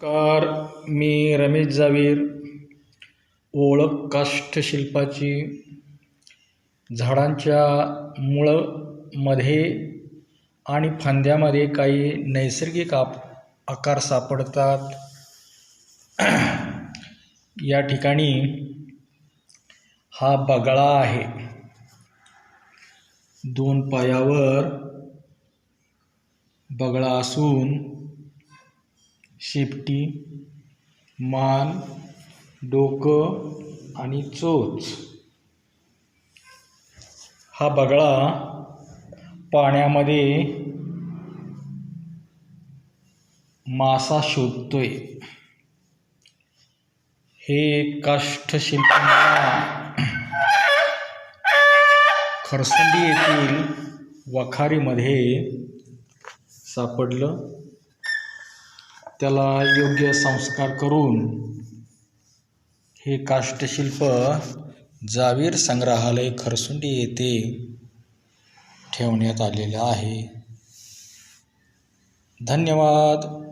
Car मी रमेश जावीर ओळख काष्ठशिल्पाची. झाडांच्या मुळमध्ये आणि फांद्यामध्ये काही नैसर्गिक आप आकार सापडतात. या ठिकाणी हा बगळा आहे. दोन पायावर बगळा असून शेपटी मान डोकं आणि चोच. हा बगळा पाण्यामध्ये मासा शोधतोय. हे काष्ठशिल्प खरसुंडी येथील वखारीमध्ये सापडलं. त्याला योग्य संस्कार करून हे काष्टशिल्प जावीर संग्रहालय खरसुंडी येथे ठेवण्यात आलेलं आहे. धन्यवाद.